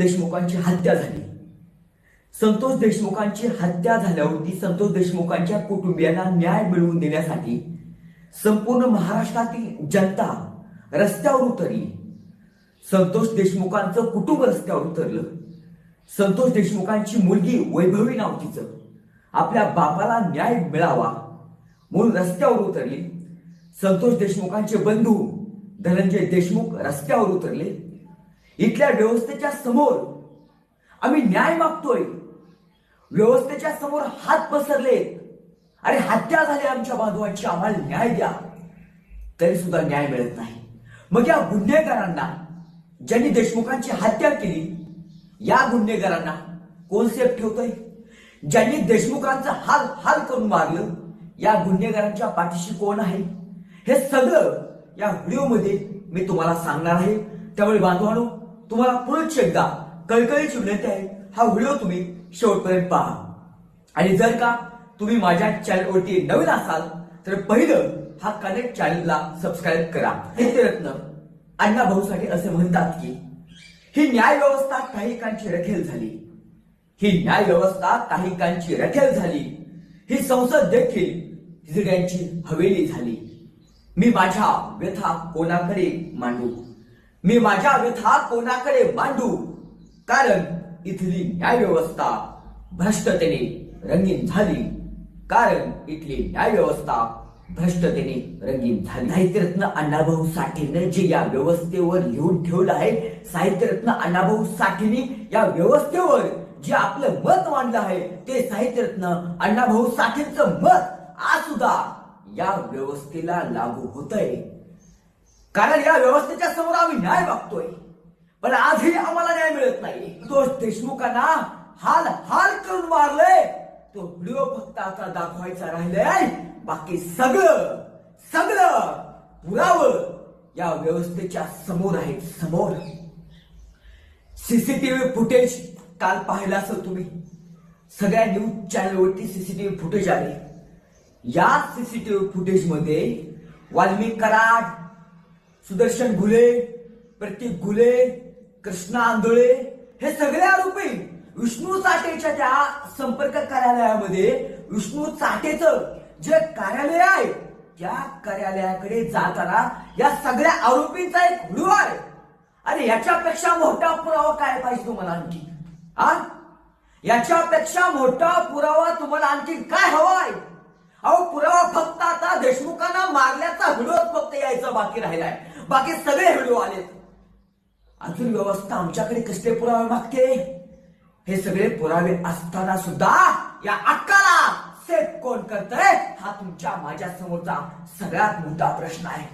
देशमुखांची हत्या झाली. संतोष देशमुखांची हत्या झाल्यावरती संतोष देशमुखांच्या कुटुंबियांना न्याय मिळवून देण्यासाठी संपूर्ण महाराष्ट्रातील जनता रस्त्यावर उतरली. संतोष देशमुखांचं कुटुंब रस्त्यावर उतरलं. संतोष देशमुखांची मुलगी वैभवी नाव तिचं आपल्या बापाला न्याय मिळावा म्हणून रस्त्यावर उतरली. संतोष देशमुखांचे बंधू धनंजय देशमुख रस्त्यावर उतरले. इथल्या व्यवस्थेच्या समोर आम्ही न्याय मागतोय. व्यवस्थेच्या समोर हात पसरले अरे हत्या झाली आमच्या बांधवांची आम्हाला न्याय द्या. तरी सुद्धा न्याय मिळत नाही. मग या गुन्हेगारांना ज्यांनी देशमुखांची हत्या केली या गुन्हेगारांना कोण सेफ ठेवतोय? ज्यांनी देशमुखांचं हाल हाल करून मारलं या गुन्हेगारांच्या पाठीशी कोण आहे? हे सगळं या व्हिडिओमध्ये मी तुम्हाला सांगणार आहे. त्यामुळे बांधवानो तुम्हाला पुनश्च एकदा कळकळीची विनंती आहे हा व्हिडिओ तुम्ही शेवटपर्यंत पहा. आणि जर का तुम्ही माझ्या चॅनलवरती नवीन असाल तर पहिलं हा कनेक्ट चॅनलला सबस्क्राईब करा. हे रत्न अण्णा भाऊसाठी असे म्हणतात की ही न्याय व्यवस्था काहीकांची रखेल झाली. ही न्याय व्यवस्था काहीकांची रखेल झाली. ही संसद देखील हिजड्यांची हवेली झाली. मी माझ्या व्यथा कोणाकडे मांडू? मी माझ्या व्यथा कोणाकडे मांडू कारण इथली न्याय व्यवस्था भ्रष्टतेने रंगीन झाली. कारण इथली न्याय व्यवस्था भ्रष्टतेने रंगीन झाली. साहित्यरत्न अण्णाभाऊ साठेने जे या व्यवस्थेवर लिहून ठेवलं आहे साहित्यरत्न अण्णाभाऊ साठेने या व्यवस्थेवर जे आपलं मत मांडलं आहे ते साहित्यरत्न अण्णाभाऊ साठेंचं मत आज सुद्धा या व्यवस्थेला लागू होत आहे कारण या व्यवस्थेच्या समोर आम्ही न्याय मागतोय. पण आजही आम्हाला न्याय मिळत नाही. तो देशमुखांना हाल हाल करून मारले तो व्हिडिओ फक्त आता दाखवायचा राहिलाय. बाकी सगळं सगळं पुरावं या व्यवस्थेच्या समोर आहे समोर. सीसीटीव्ही फुटेज काल पाहिला असं तुम्ही. सगळ्या न्यूज चॅनलवरती सीसीटीव्ही फुटेज आले. या सीसीटीव्ही फुटेजमध्ये वाल्मिक कराड सुदर्शन घुले प्रतीक घुले कृष्णा आंधळे हे सगळे आरोपी विष्णू चाटेच्या त्या संपर्क कार्यालयामध्ये विष्णू चाटेच जे कार्यालय आहे त्या कार्यालयाकडे जाताना या सगळ्या आरोपींचा एक व्हिडिओ आहे. अरे याच्यापेक्षा मोठा पुरावा काय पाहिजे तुम्हाला आणखी? आ? याच्यापेक्षा मोठा पुरावा तुम्हाला आणखी काय हवा आहे? अहो पुरावा फक्त आता देशमुखांना मारल्याचा व्हिडिओ फक्त यायचा बाकी राहिलाय. बाकी सगळे व्हिडिओ आलेत अजून व्यवस्था आमच्याकडे कसले पुरावे मागते? हे सगळे पुरावे असताना सुद्धा या अक्काला सेफ कोण करतय? हा तुमच्या माझ्या समोरचा सगळ्यात मोठा प्रश्न आहे.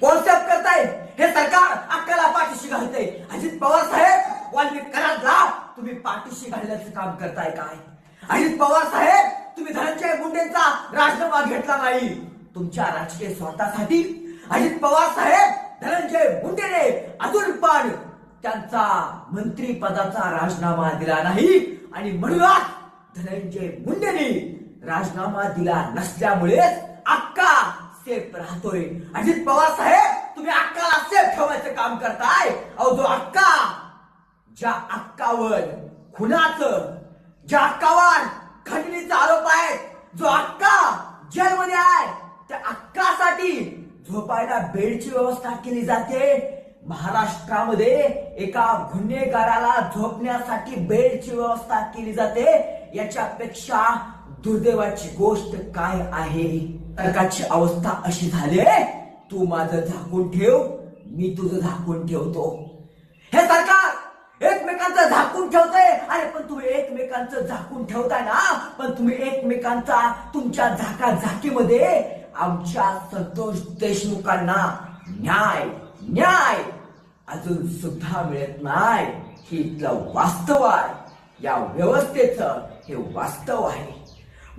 कोण सेफ करताय? हे सरकार अक्काला पाठीशी घालते अजित पवार साहेब वाल्मिक जा तुम्ही पाठीशी घालण्याचं काम करताय काय? अजित पवार साहेब तुम्ही धनंजय मुंडेंचा राजीनामा घेतला नाही. तुमच्या राजकीय स्वार्थासाठी अजित पवार साहेब धनंजय मुंडेने अजून पण त्यांचा मंत्री पदाचा राजीनामा दिला नाही. आणि म्हणूनच धनंजय मुंडेने राजीनामा दिला नसल्यामुळे अक्का सेफ राहतोय. अजित पवार साहेब तुम्ही अक्काला सेफ ठेवायचं काम करताय. अहो जो अक्का ज्या अक्कावर खुनाचं ज्या अक्कावर खंडणीचा आरोप आहे जो अक्का जेलमध्ये आहे त्या अक्कासाठी झोपायला बेडची व्यवस्था केली जाते. महाराष्ट्रामध्ये एका गुन्हेगाराला झोपण्यासाठी बेडची व्यवस्था केली जाते. याच्यापेक्षा दुर्दैवाची गोष्ट काय आहे? सरकारची अवस्था अशी झाली. तू माझं झाकून ठेव मी तुझं झाकून ठेवतो. हे सरकार एकमेकांचं झाकून ठेवतंय अरे पण तुम्ही एकमेकांचं झाकून ठेवताय ना? पण तुम्ही एकमेकांचा तुमच्या झाका झाकीमध्ये आमच्या संतोष देशमुखांना न्याय न्याय अजून सुद्धा मिळत नाही. हे इथलं वास्तव आहे. या व्यवस्थेचं हे वास्तव आहे.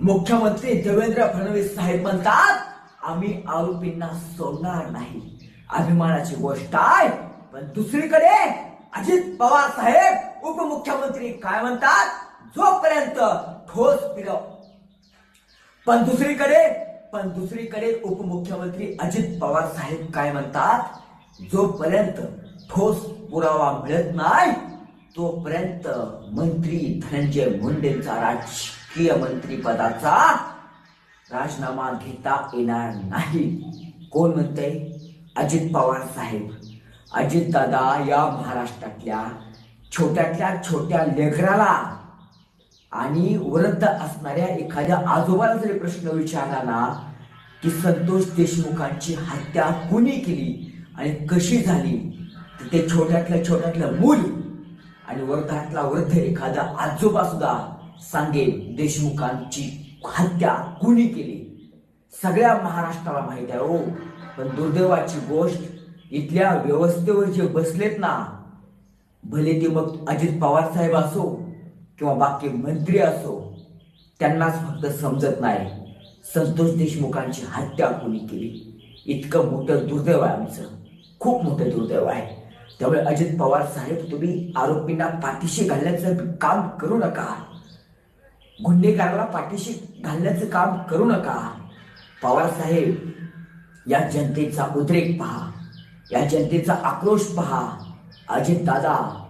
मुख्यमंत्री देवेंद्र फडणवीस साहेब म्हणतात आम्ही आरोपींना सोडणार नाही. अभिमानाची गोष्ट आहे. पण दुसरीकडे अजित पवार साहेब उपमुख्यमंत्री काय म्हणतात? जोपर्यंत ठोस फिरव. पण दुसरीकडे पण दुसरीकडे उपमुख्यमंत्री अजित पवार साहेब काय म्हणतात? जोपर्यंत ठोस पुरावा मिळत नाही तोपर्यंत मंत्री धनंजय मुंडेंचा राजकीय मंत्री पदाचा राजीनामा घेता येणार नाही. कोण म्हणते अजित पवार साहेब. अजित दादा या महाराष्ट्रातल्या छोट्यातल्या छोट्या लेखराला आणि वृद्ध असणाऱ्या एखाद्या आजोबाला जरी प्रश्न विचारला ना की संतोष देशमुखांची हत्या कुणी केली आणि कशी झाली तर ते छोट्यातल्या छोट्यातलं मूल आणि वर्धातला वृद्ध एखादा आजोबा सुद्धा सांगेल देशमुखांची हत्या कुणी केली? सगळ्या महाराष्ट्राला माहीत आहे हो पण दुर्दैवाची गोष्ट इथल्या व्यवस्थेवर जे बसलेत ना भले ते मग अजित पवार साहेब असो किंवा बाकी मंत्री असो त्यांनाच फक्त समजत नाही. संतोष देशमुखांची हत्या कोणी केली? इतकं मोठं दुर्दैव आहे आमचं. खूप मोठं दुर्दैव आहे. त्यामुळे अजित पवार साहेब तुम्ही आरोपींना पाठीशी घालण्याचं काम करू नका. गुन्हेगाराला पाठीशी घालण्याचं काम करू नका. पवार साहेब या जनतेचा उद्रेक पहा. या जनतेचा आक्रोश पहा. अजित दादा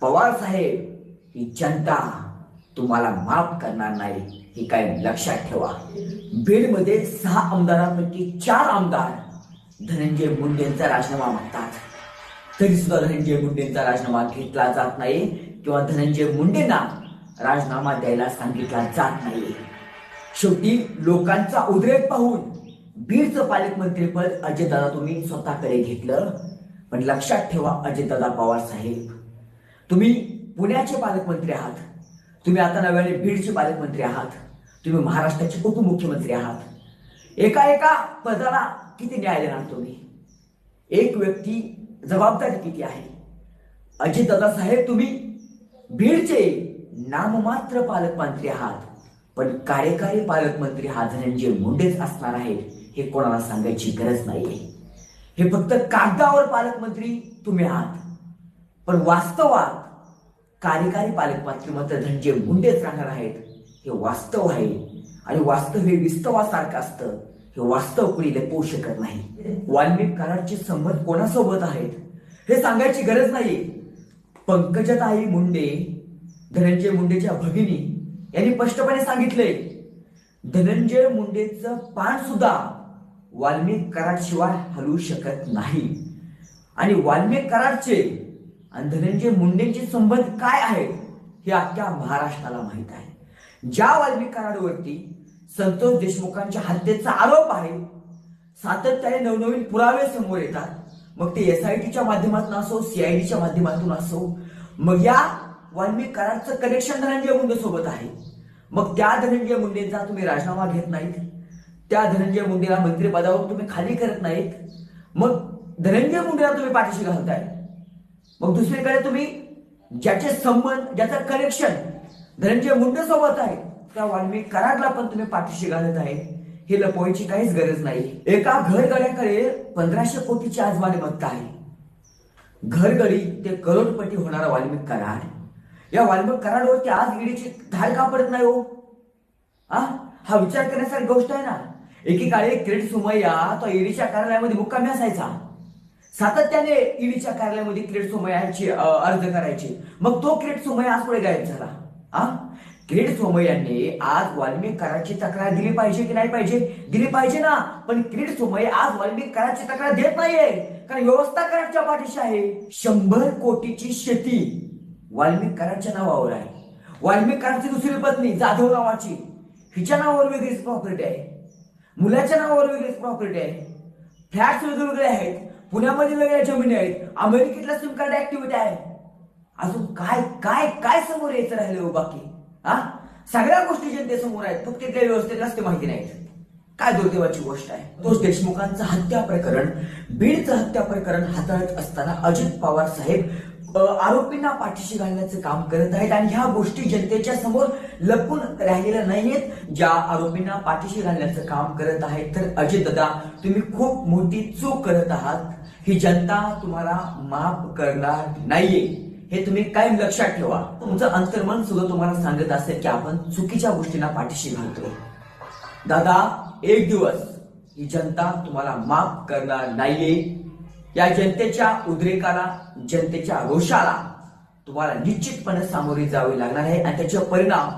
पवार साहेब ही जनता तुम्हाला माफ करणार नाही हे काय लक्षात ठेवा. बीडमध्ये सहा आमदारांपैकी चार आमदार धनंजय मुंडेंचा राजीनामा मागतात. तरी सुद्धा धनंजय मुंडेंचा राजीनामा घेतला जात नाही किंवा धनंजय मुंडेंना राजीनामा द्यायला सांगितला जात नाही. शेवटी लोकांचा उद्रेक पाहून बीडचं पालकमंत्रीपद अजयदादा तुम्ही स्वतःकडे घेतलं. पण लक्षात ठेवा अजयदादा पवार साहेब तुम्ही पुण्याचे पालकमंत्री आहात. तुम्ही आता नव्याने बीडचे पालकमंत्री आहात. तुम्ही महाराष्ट्राचे उपमुख्यमंत्री आहात. एका एका पदाला किती न्याय देणार तुम्ही? एक व्यक्ती जबाबदारी किती आहे? अजितदादा साहेब तुम्ही बीडचे नाममात्र पालकमंत्री आहात. पण कार्यकारी पालकमंत्री हा धनंजय मुंडेच असणार आहेत हे कोणाला सांगायची गरज नाहीये. हे फक्त कागदावर पालकमंत्री तुम्ही आहात. पण वास्तवात कार्यकारी पालकमंत्री मात्र धनंजय मुंडेच राहणार आहेत हे वास्तव आहे. आणि वास्तव हे विस्तवासारखं असतं. हे वास्तव कुणी लपवू शकत नाही. वाल्मिक कराडचे संबंध कोणासोबत आहेत हे सांगायची गरज नाही पंकजताई मुंडे धनंजय मुंडेच्या भगिनी यांनी स्पष्टपणे सांगितले धनंजय मुंडेचं पान सुद्धा वाल्मिक कराड शिवाय हलवू शकत नाही. आणि वाल्मिक कराडचे आणि धनंजय मुंडेंचे संबंध काय आहेत हे अख्ख्या महाराष्ट्राला माहीत आहे. ज्या वाल्मी कराडवरती संतोष देशमुखांच्या हत्येचा आरोप आहे सातत्याने नवनवीन पुरावे समोर येतात. मग ते एस आय टीच्या माध्यमातून असो सीआयडीच्या माध्यमातून असो मग या वाल्मी कराडचं कनेक्शन धनंजय मुंडे सोबत आहे. मग त्या धनंजय मुंडेंचा तुम्ही राजीनामा घेत नाहीत. त्या धनंजय मुंडेला मंत्रिपदावर तुम्ही खाली करत नाहीत. मग धनंजय मुंडेला तुम्ही पाठीशी घालताय. मग दुसरीकडे तुम्ही ज्याचे संबंध ज्याचं कनेक्शन धनंजय मुंडे सोबत आहे त्या वाल्मिक कराडला पण तुम्ही पाठीशी घालत आहे. हे लपवायची काहीच गरज नाही. एका घरगड्याकडे पंधराशे कोटीची आजमाने मालमत्ता आहे. घरगडी ते करोडपती होणारा वाल्मिक कराड. या वाल्मिक कराडवरती आज ईडीची धार का पडत नाही हो? आ? हा विचार करण्यासारखी गोष्ट आहे ना. एकेकाळी क्रेडिट सुमय्या तो ईडीच्या कार्यालयामध्ये मुक्कामी असायचा. सातत्याने ईडीच्या कार्यालयामध्ये क्रेडिट सोमय्याची अर्ज करायचे. मग तो क्रेडिट सोमय आज पुढे गायब झाला. हा? सोमय यांनी आज वाल्मिक कराची तक्रार दिली पाहिजे की नाही पाहिजे? दिली पाहिजे ना. पण क्रीड सोमय आज वाल्मिक कराची तक्रार देत नाहीये. कारण व्यवस्था कराडच्या पाठीशी आहे. शंभर कोटीची शेती वाल्मिककाराच्या नावावर आहे. वाल्मिक दुसरी पत्नी जाधव नावाची हिच्या नावावर वेगळीच प्रॉपर्टी आहे. मुलाच्या नावावर वेगळीच प्रॉपर्टी आहे. फ्लॅट्स वेगवेगळे आहेत. पुण्यामध्ये वेगळ्या जमिनी आहेत. अमेरिकेतला सिम कार्ड ऍक्टिव्हिटी आहे. अजून काय काय काय समोर यायचं राहिलं हो बाकी? हा? सगळ्या गोष्टी जनतेसमोर आहेत. फक्त त्या व्यवस्थेत रस्ते माहिती नाहीत काय दुर्दैवाची गोष्ट आहे? तोच देशमुखांचं हत्या प्रकरण बीडचं हत्या प्रकरण हाताळत असताना अजित पवार साहेब आरोपींना पाठीशी घालण्याचं काम करत आहेत आणि ह्या गोष्टी जनतेच्या समोर लपून राहिलेल्या नाहीयेत. ज्या आरोपींना पाठीशी घालण्याचं काम करत आहेत तर अजित दादा तुम्ही खूप मोठी चूक करत आहात. ही जनता तुम्हाला माफ करणार नाहीये. हे तुम्ही कायम लक्षात ठेवा. तुमचं अंतर्मन सुद्धा तुम्हाला सांगत असेल की आपण चुकीच्या गोष्टींना पाठीशी घालतो दादा एक दिवस ही जनता तुम्हाला माफ करणार नाहीये. या जनतेच्या उद्रेकाला जनतेच्या रोषाला तुम्हाला निश्चितपणे सामोरे जावे लागणार आहे आणि त्याचे परिणाम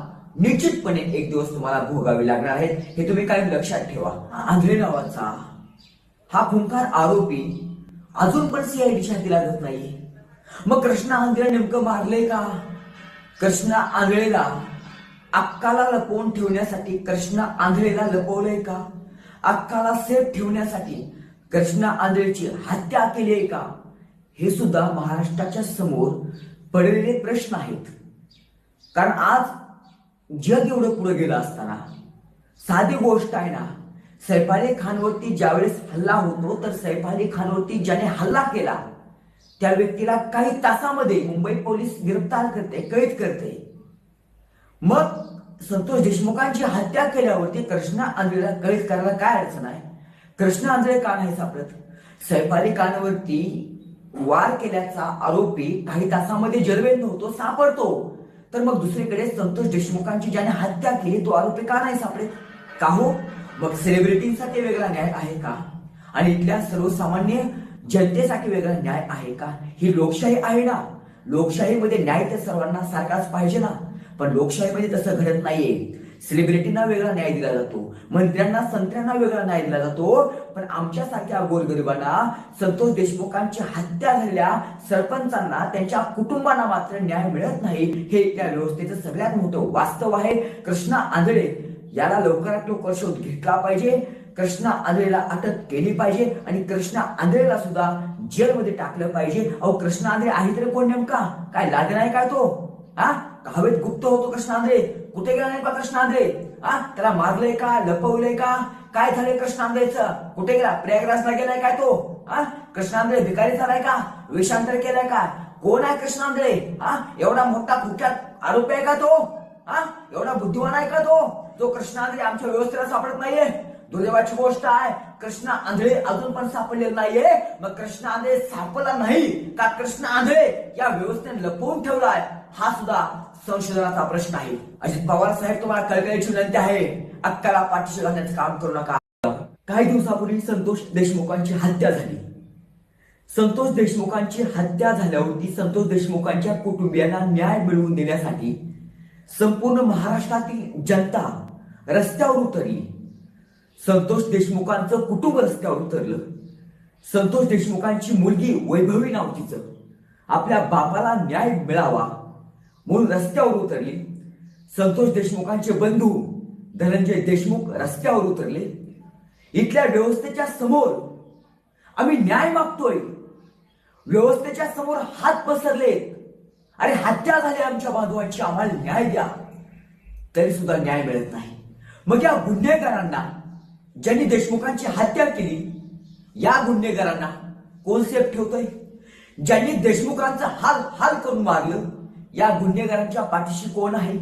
निश्चितपणे एक दिवस तुम्हाला भोगावे लागणार आहेत. हे तुम्ही कायम लक्षात ठेवा. आंधळे नावाचा हा खुंकार आरोपी अजून पण सीआयडीच्या दिला जात नाही मग कृष्ण आंधळे नेमकं मारले का? कृष्णा आंधळेला अक्काला लपवून ठेवण्यासाठी कृष्ण आंधळेला लपवलंय का? अक्काला सेफ ठेवण्यासाठी कृष्णा आंधळेची हत्या केली आहे का? हे सुद्धा महाराष्ट्राच्या समोर पडलेले प्रश्न आहेत. कारण आज जग एवढं पुढे गेलं असताना साधी गोष्ट आहे ना सैफ अली खानवरती ज्यावेळेस हल्ला होतो तर सैफ अली खानवरती ज्याने हल्ला केला त्या व्यक्तीला काही तासामध्ये मुंबई पोलीस गिरफ्तार करते कैद करते. मग संतोष देशमुखांची हत्या केल्यावरती कृष्णा आंधळेला कैद करायला काय अडचण आहे? कृष्णा आंधळे का नाही सापडत? सैफाली खानवरती वार केल्याचा आरोपी काही तासामध्ये जेलबंद होतो सापडतो. तर मग दुसरीकडे संतोष देशमुखांची ज्याने हत्या केली तो आरोपी का नाही सापडत? का हो? मग सेलिब्रिटींसाठी वेगळा न्याय आहे का? आणि इथल्या सर्वसामान्य जनतेसाठी वेगळा न्याय आहे का? ही लोकशाही आहे ना? लोकशाहीमध्ये न्याय तर सर्वांना सारखाच पाहिजे ना? पण लोकशाहीमध्ये तसं घडत नाहीये. सेलिब्रिटींना वेगळा न्याय दिला जातो. मंत्र्यांना संत्र्यांना वेगळा न्याय दिला जातो. पण आमच्यासारख्या गोरगरिबांना संतोष देशमुखांची हत्या झालेल्या सरपंचांना त्यांच्या कुटुंबांना मात्र न्याय मिळत नाही. हे त्या व्यवस्थेचं सगळ्यात मोठं वास्तव आहे. कृष्णा आंधळे याला लवकरात लवकर शोध घेतला पाहिजे. कृष्णा आंधळेला अटक केली पाहिजे आणि कृष्णा आंधळेला सुद्धा जेलमध्ये टाकलं पाहिजे. अहो कृष्णा आंधळे आहे तरी कोण नेमका? काय लादे नाही काय तो? हा? हवेत गुप्त होतो कृष्ण आंधळे. कुठे गेला नाही का कृष्ण आंधळे हा त्याला मारलंय का? लपवलंय का? काय झालंय कृष्ण आंधळेचं कुठे गेला? प्रयागराजला गेलाय काय तो? हा कृष्ण आंधळे भिकारी झालाय का? वेषांतर केलाय का? कोण आहे कृष्ण आंधळे हा एवढा मोठा कुख्यात आरोपी आहे का तो? हा एवढा बुद्धिमान आहे का तो? जो कृष्ण आंधळे आमच्या व्यवस्थेला सापडत नाहीये. दुर्दैवाची गोष्ट आहे कृष्ण आंधळे अजून पण सापडलेलं नाहीये. मग कृष्ण आंधळे सापडला नाही का? कृष्ण आंधळे या व्यवस्थेने लपवून ठेवलाय. हा सुद्धा संशोधनाचा प्रश्न आहे. अजित पवार साहेब तुम्हाला कळकळीची विनंती आहे. अक्काला पाठीशी घालण्याचं काम करू नका. काही दिवसापूर्वी संतोष देशमुखांची हत्या झाली. संतोष देशमुखांची हत्या झाल्यावरती संतोष देशमुखांच्या कुटुंबियांना न्याय मिळवून देण्यासाठी संपूर्ण महाराष्ट्रातील जनता रस्त्यावर उतरली. संतोष देशमुखांचं कुटुंब रस्त्यावर उतरलं. संतोष देशमुखांची मुलगी वैभवी नाव तिचं. आपल्या बापाला न्याय मिळावा. म्हणून रस्त्यावर उतरली. संतोष देशमुखांचे बंधू धनंजय देशमुख रस्त्यावर उतरले. इथल्या व्यवस्थेच्या समोर आम्ही न्याय मागतोय. व्यवस्थेच्या समोर हात पसरले. अरे हत्या झाली आमच्या बांधवांची आम्हाला न्याय द्या. तरी सुद्धा न्याय मिळत नाही. मग या गुन्हेगारांना ज्यांनी देशमुखांची हत्या केली या गुन्हेगारांना कोण सेफ ठेवतोय? ज्यांनी देशमुखांचा हाल हाल करून मारलं या गुन्हेगारांच्या पाठीशी कोण आहे?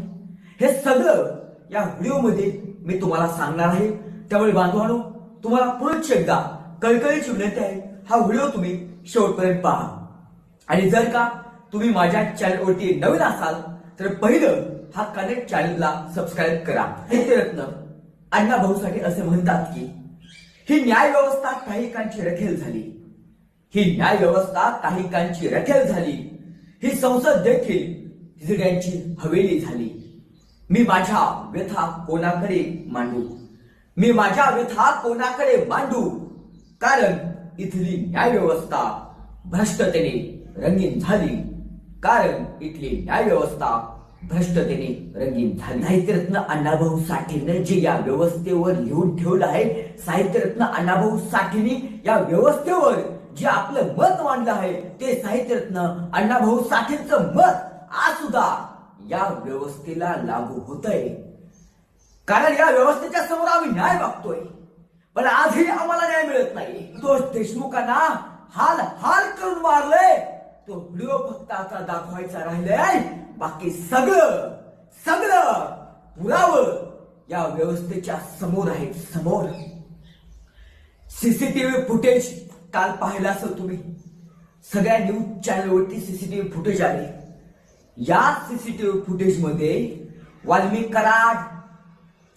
हे सगळं या व्हिडिओमध्ये मी तुम्हाला सांगणार आहे. त्यामुळे बांधवानो तुम्हाला पुनश्च एकदा कळकळीची विनंती आहे हा व्हिडिओ तुम्ही शेवटपर्यंत पहा. आणि जर का तुम्ही माझ्या चॅनलवरती नवीन असाल तर पहिलं हा कनेक्ट चॅनलला सबस्क्राईब करा. हे रत्न अण्णा भाऊसाठी असे म्हणतात की ही न्याय व्यवस्था काहीकांची रखेल झाली. ही न्याय व्यवस्था काहीकांची रखेल झाली. ही संसद देखील त्यांची हवेली झाली. मी माझ्या व्यथा कोणाकडे मांडू? मी माझ्या व्यथा कोणाकडे मांडू? कारण इथली न्याय व्यवस्था भ्रष्टतेने रंगीन झाली. कारण इथली न्याय व्यवस्था भ्रष्टतेने रंगीन झाली. साहित्यरत्न अण्णाभाऊ साठेनं जे या व्यवस्थेवर लिहून ठेवलं आहे साहित्यरत्न अण्णाभाऊ साठेने या व्यवस्थेवर जे आपलं मत मांडलं आहे ते साहित्यरत्न अण्णाभाऊ साठेंचं मत आज सुद्धा या व्यवस्थेला लागू होतंय. कारण या व्यवस्थेच्या समोर आम्ही न्याय मागतोय. पण आजही आम्हाला न्याय मिळत नाही. दोष देशमुखांना हाल हाल करून मारले तो व्हिडिओ फक्त आता दाखवायचा राहिलाय. बाकी सगळं सगळं पुरावं या व्यवस्थेच्या समोर आहे समोर. सीसीटीव्ही फुटेज काल पाहिलं असं तुम्ही. सगळ्या न्यूज चॅनलवरती सीसीटीव्ही फुटेज आले. या सीसीटीव्ही फुटेजमध्ये वाल्मिक कराड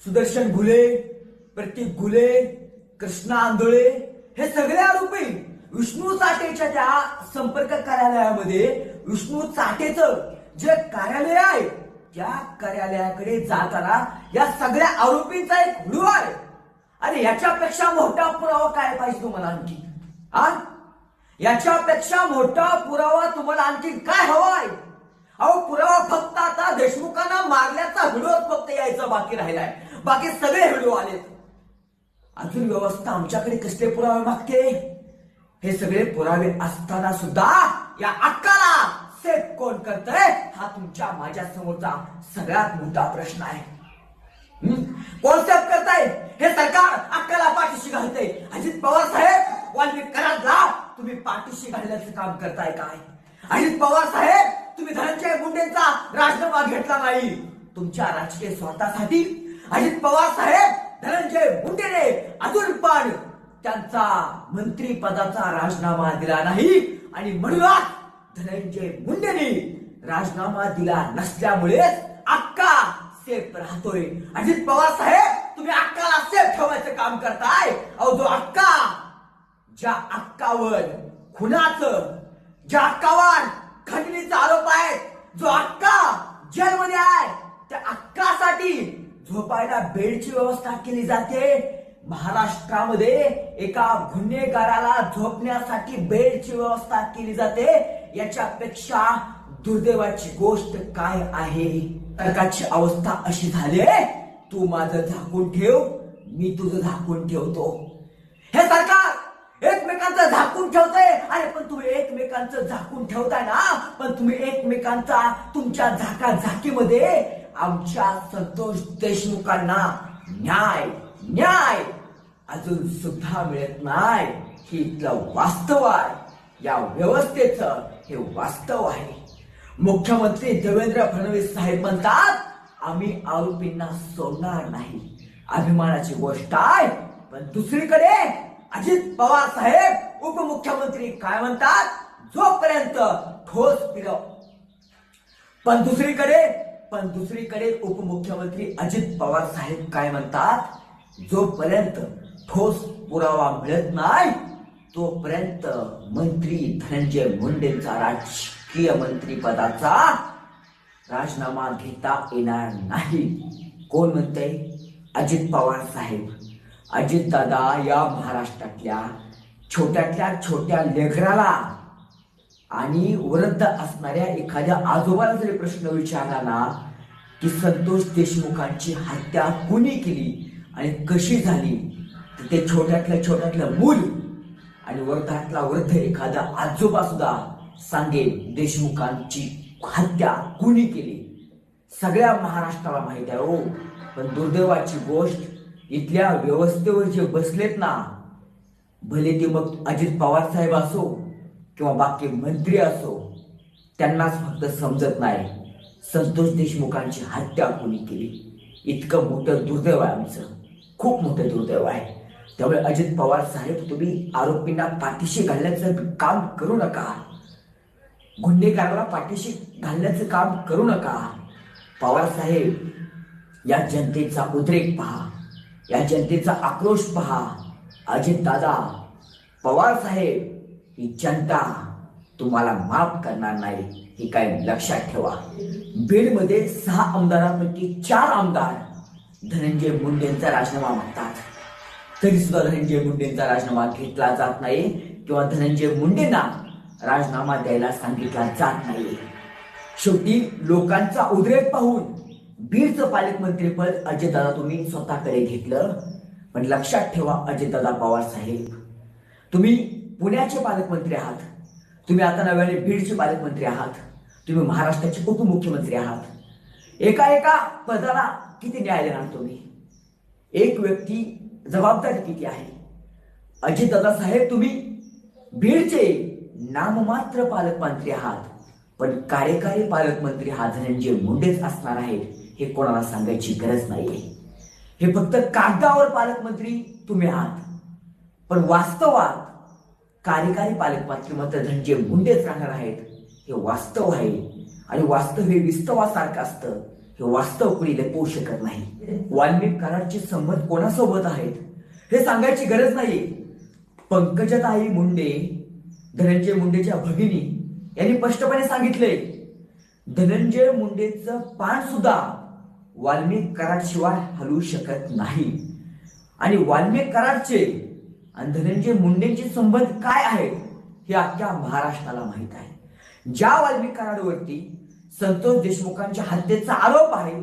सुदर्शन घुले प्रतीक घुले कृष्णा आंधळे हे सगळे आरोपी विष्णू चाटेच्या त्या संपर्क कार्यालयामध्ये विष्णू चाटेचं जे कार्यालय आहे त्या कार्यालयाकडे जाताना या सगळ्या आरोपींचा एक व्हिडिओ आहे. अरे याच्यापेक्षा मोठा पुरावा काय पाहिजे तुम्हाला आणखी? आ याच्यापेक्षा मोठा पुरावा तुम्हाला आणखी काय हवाय? अहो पुरावा फक्त आता देशमुखांना मारल्याचा व्हिडिओ फक्त यायचा बाकी राहिलाय. बाकी सगळे व्हिडिओ आलेत. अजून व्यवस्था आमच्याकडे कसले पुरावे मागते? हे सगळे पुरावे असताना सुद्धा या अक्काला सेफ कोण करतय? हा तुमच्या माझ्या समोरचा सगळ्यात मोठा प्रश्न आहे. कोण सेफ करताय? हे सरकार अक्काला पाठीशी घालते अजित पवार साहेब करा जा तुम्ही पाठीशी घालण्याचं काम करताय काय? अजित पवार साहेब तुम्ही धनंजय मुंडेंचा राजीनामा घेतला नाही. तुमच्या राजकीय स्वार्थासाठी अजित पवार साहेब धनंजय मुंडेने अजून पण त्यांचा मंत्री पदाचा राजीनामा दिला नाही. आणि म्हणूनच धनंजय मुंडेने राजीनामा दिला नसल्यामुळे अक्का सेफ राहतोय. अजित पवार साहेब तुम्ही अक्काला सेफ ठेवायचं काम करताय. अहो जो अक्का ज्या अक्कावर खुनाचं ज्या अक्कावर खंडणीचा आरोप आहे. जो अक्का जेलमध्ये आहे त्या अक्कासाठी झोपायला बेडची व्यवस्था केली जाते. महाराष्ट्रामध्ये एका गुन्हेगाराला झोपण्यासाठी बेडची व्यवस्था केली जाते. याच्यापेक्षा दुर्दैवाची गोष्ट काय आहे? तर्काची अवस्था अशी झाली तू माझं झाकून ठेव मी तुझं झाकून ठेवतो. हे सरकार एकमेकांचं झाकून ठेवतोय. अरे पण तुम्ही एकमेकांचं झाकून ठेवताय ना? पण तुम्ही एकमेकांचा तुमच्या झाका झाकीमध्ये आमच्या संतोष देशमुखांना न्याय न्याय अजून सुद्धा मिळत नाही. ही इथलं वास्तव आहे. या व्यवस्थेचं हे वास्तव आहे. मुख्यमंत्री देवेंद्र फडणवीस साहेब म्हणतात आम्ही आरोपींना सोडणार नाही. अभिमानाची गोष्ट आहे. पण दुसरीकडे अजित पवार साहेब उपमुख्यमंत्री काय म्हणतात? जोपर्यंत ठोस फिरव. पण दुसरीकडे पण दुसरीकडे उपमुख्यमंत्री अजित पवार साहेब काय म्हणतात? जोपर्यंत ठोस पुरावा मिळत नाही तोपर्यंत मंत्री धनंजय मुंडेंचा राजकीय मंत्री पदाचा राजीनामा घेता येणार नाही. कोण म्हणते अजित पवार साहेब. अजित दादा या महाराष्ट्रातल्या छोट्यातल्या छोट्या लेकराला आणि वृद्ध असणाऱ्या एखाद्या आजोबाला जरी प्रश्न विचारला ना की संतोष देशमुखांची हत्या कुणी केली आणि कशी झाली तर ते छोट्यातलं छोट्यातलं मूल आणि वृद्धातला वृद्ध एखादा आजोबा सुद्धा सांगेल देशमुखांची हत्या कुणी केली? सगळ्या महाराष्ट्राला माहीत आहे हो पण दुर्दैवाची गोष्ट इथल्या व्यवस्थेवर जे बसलेत ना भले ते मग अजित पवार साहेब असो किंवा बाकी मंत्री असो त्यांनाच फक्त समजत नाही. संतोष देशमुखांची हत्या कोणी केली? इतकं मोठं दुर्दैव आहे आमचं. खूप मोठं दुर्दैव आहे. त्यामुळे अजित पवार साहेब तुम्ही आरोपींना पाठीशी घालण्याचं काम करू नका. गुन्हेगाराला पाठीशी घालण्याचं काम करू नका. पवार साहेब या जनतेचा उद्रेक पहा. या जनतेचा आक्रोश पहा. अजित दादा पवार साहेब ही जनता तुम्हाला माफ करणार नाही हे काय लक्षात ठेवा. बीडमध्ये सहा आमदारांपैकी चार आमदार धनंजय मुंडेंचा राजीनामा मागतात. तरी सुद्धा धनंजय मुंडेंचा राजीनामा घेतला जात नाही किंवा धनंजय मुंडेंना राजीनामा द्यायला सांगितला जात नाही. शेवटी लोकांचा उद्रेक पाहून बीडचं पालकमंत्रीपद अजितदादा तुम्ही स्वतःकडे घेतलं पण लक्षात ठेवा अजितदादा पवार साहेब. तुम्ही पुण्याचे पालकमंत्री आहात. तुम्ही आता नव्याने बीडचे पालकमंत्री आहात. तुम्ही महाराष्ट्राचे उपमुख्यमंत्री आहात. एका एका पदाला किती न्याय देणार तुम्ही? एक व्यक्ती जबाबदारी किती आहे? अजितदादा साहेब तुम्ही बीडचे नाममात्र पालकमंत्री आहात पण कार्यकारी पालकमंत्री हा धनंजय मुंडेच असणार आहेत. हे कोणाला सांगायची गरज नाहीये. हे फक्त कागदावर पालकमंत्री तुम्ही आहात. पण वास्तवात कार्यकारी पालकमंत्री मात्र धनंजय मुंडेच राहणार आहेत हे वास्तव आहे. आणि वास्तव हे विस्तवासारखं असतं. हे वास्तव कुणी लपवू शकत नाही. वाल्मिक कराडचे संबंध कोणासोबत आहेत हे सांगायची गरज नाही पंकजताई मुंडे धनंजय मुंडेच्या भगिनी यांनी स्पष्टपणे सांगितले धनंजय मुंडेचं पान सुद्धा वाल्मिक कराडशिवाय हलवू शकत नाही. आणि वाल्मिक कराडचे आणि धनंजय मुंडेंचे संबंध काय आहेत हे अख्ख्या महाराष्ट्राला माहीत आहे. ज्या वाल्मिकाराडवरती संतोष देशमुखांच्या हत्येचा आरोप आहे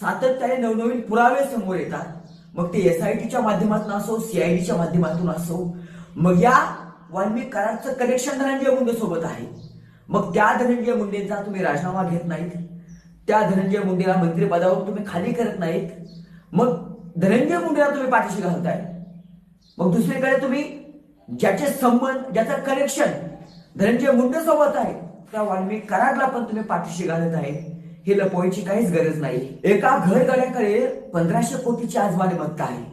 सातत्याने नवनवीन पुरावे समोर येतात. मग ते एस आय टीच्या माध्यमातून असो सीआयडीच्या माध्यमातून असो मग या वाल्मिकाराडचं कनेक्शन धनंजय मुंडे सोबत आहे. मग त्या धनंजय मुंडेंचा तुम्ही राजीनामा घेत नाहीत. त्या धनंजय मुंडेला मंत्रिपदावर तुम्ही खाली करत नाहीत. मग धनंजय मुंडेला तुम्ही पाठीशी घालताय. मग दुसरीकडे तुम्ही ज्याचे संबंध ज्याचं कनेक्शन धनंजय मुंडे सोबत आहे त्या वाल्मिक कराडला पण तुम्ही पाठीशी घालत आहे. हे लपवायची काहीच गरज नाही. एका घरगड्याकडे पंधराशे कोटीची आजमाने मत्ता आहे.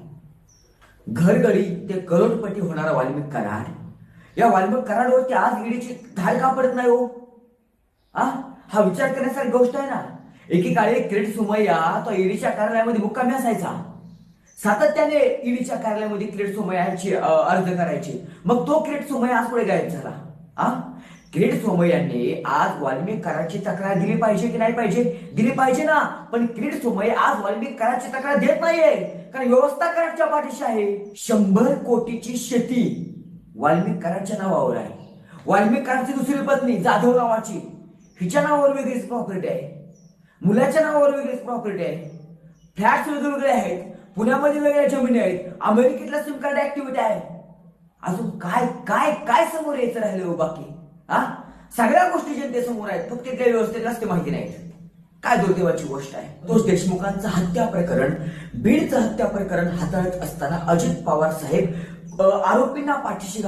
घरगडी ते करोडपती होणारा वाल्मिक कराड. या वाल्मिक कराडवरती आज ईडीची धार का पडत नाही हो. आ? हा विचार करण्यासारखी गोष्ट आहे ना. एकेकाळी क्रेडिट सुमय्या तो ईडीच्या कार्यालयामध्ये मुक्कामी असायचा. सातत्याने ईडीच्या कार्यालयामध्ये क्रेडिट सोमय्याची अर्ज करायचे. मग तो क्रेडिट सोमय्या आज पुढे गायब झाला. आ? क्रेडिट सोमय्याने आज वाल्मिक कराची तक्रार दिली पाहिजे की नाही पाहिजे? दिली पाहिजे ना. पण क्रीड सोमय आज वाल्मिक कराची तक्रार देत नाहीये. कारण व्यवस्था कराडच्या पाठीशी आहे. शंभर कोटीची शेती वाल्मिक कराच्या नावावर आहे. वाल्मिककाराची दुसरी पत्नी जाधव नावाची. हिच्या नावावर वेगळीच प्रॉपर्टी आहे. मुलाच्या नावावर वेगळीच प्रॉपर्टी आहे. फ्लॅट्स वेगवेगळे आहेत. पुण्यामध्ये वेगळ्या जमिनी आहेत. अमेरिकेतला सिम कार्ड ऍक्टिव्हिटी आहे. अजून काय काय काय समोर यायचं राहिलं हो बाकी? हा? सगळ्या गोष्टी जनतेसमोर आहेत. फक्त त्या व्यवस्थेत ते माहिती नाहीत. काय दुर्दैवाची गोष्ट आहे? तोच देशमुखांचं हत्या प्रकरण बीडचं हत्या प्रकरण हाताळत असताना अजित पवार साहेब आरोपींना पाठीशी